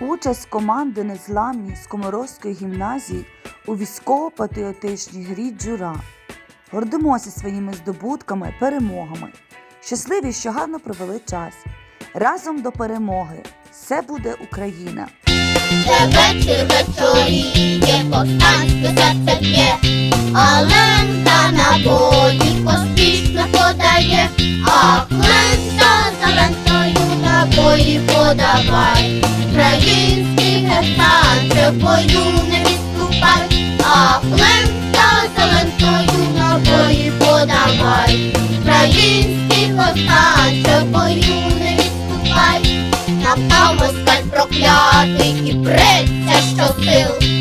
Участь команди незламні з Коморозької гімназії у військово-патріотичній грі Джура. Гордимося своїми здобутками, перемогами. Щасливі, що гарно провели час. Разом до перемоги. Все буде Україна! Це вечір вечоріє, повстанське серце п'є, а лента на бої поспішно подає, а лента за лентою на бої подавай. Український гетанче в бою не відступай, а лента за лентою на бої подавай. Український повстанче в бою не відступай. на москаль проклятий і бреться щосил.